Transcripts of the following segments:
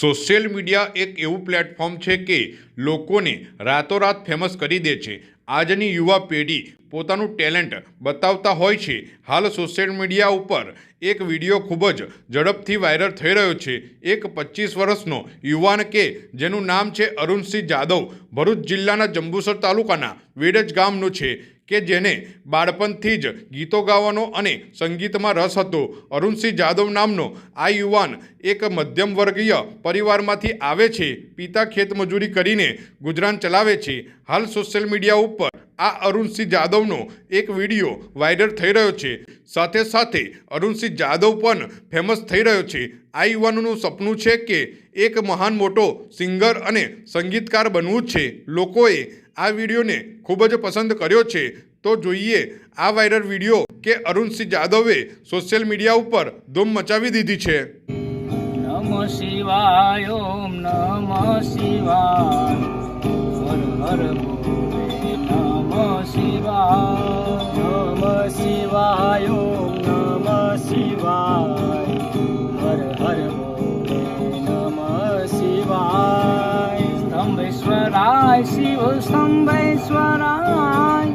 Social media એક એવું platform છે કે લોકોને રાતોરાત ફેમસ કરી દે છે. આજની યુવા પેઢી પોતાનું ટેલેન્ટ બતાવતા હોય છે. હાલ સોશિયલ મીડિયા ઉપર એક વીડિયો ખૂબ જ ઝડપથી વાયરલ થઈ રહ્યો છે. એક પચીસ વર્ષનો યુવાન કે જેનું નામ છે અરુણસિંહ જાદવ, ભરૂચ જિલ્લાના જંબુસર તાલુકાના વેડજ ગામનું છે. કે જેને બાળપણથી જ ગીતો ગાવાનો અને સંગીતમાં રસ હતો. અરુણસિંહ જાદવ નામનો આ યુવાન એક મધ્યમ વર્ગીય પરિવારમાંથી આવે છે. પિતા ખેતમજૂરી કરીને ગુજરાન ચલાવે છે. હાલ સોશિયલ મીડિયા ઉપર આ અરુણસિંહ જાદવનો એક વીડિયો વાયરલ થઈ રહ્યો છે. સાથે સાથે અરુણસિંહ જાદવ પણ ફેમસ થઈ રહ્યો છે. આ યુવાનોનું સપનું છે કે એક મહાન મોટો સિંગર અને સંગીતકાર બનવું છે. લોકોએ આ વિડીયોને ખૂબ જ પસંદ કર્યો છે, તો જોઈએ આ વાયરલ વીડિયો કે અરુણસિંહ જાદવે સોશિયલ મીડિયા ઉપર ધૂમ મચાવી દીધી છે. નમ શિવાય નમ શિવાય શિવ સ્તંભેશ્વરાય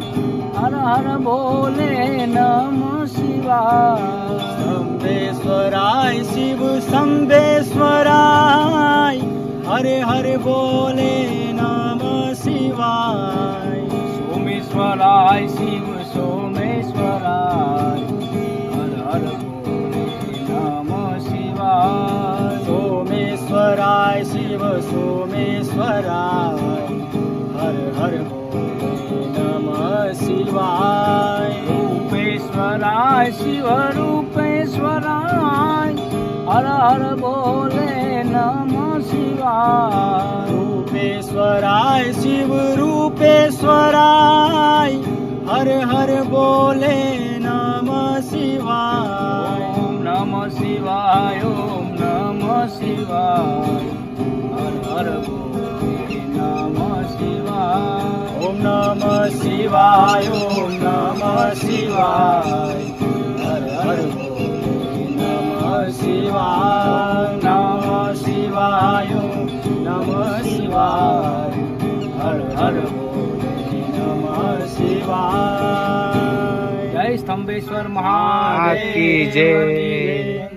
હર હર બોલે નમ શિવાય. સ્તંભેશ્વરાય શિવ સ્તંભેશ્વરાય હરે હરે બોલે નમ શિવાય. સોમેશ્વરાય શિવ સોમેશ્વરાય સોમેશ્વરાય શિવ સોમેશ્વરાય. હર હર शिवाय નમ શિવાય. રૂપેશ્વરાય, શિવ રૂપેશ્વરાય. હર હર બોલે નમ શિવાય. રૂપેશ્વરાય, શિવ રૂપેશ્વરાય. હર હર બોલે નમ શિવાય. ઓમ નમ શિવાય, ઓમ નમ શિવાય હર હર બોલે નમ શિવાય ઓમ નમ શિવાય ઓમ નમ શિવાય હર હર નમ શિવાય નમ શિવાય નમ શિવાય હર હર નમ શિવાય જય સ્તંભેશ્વર મહાદેવ જય.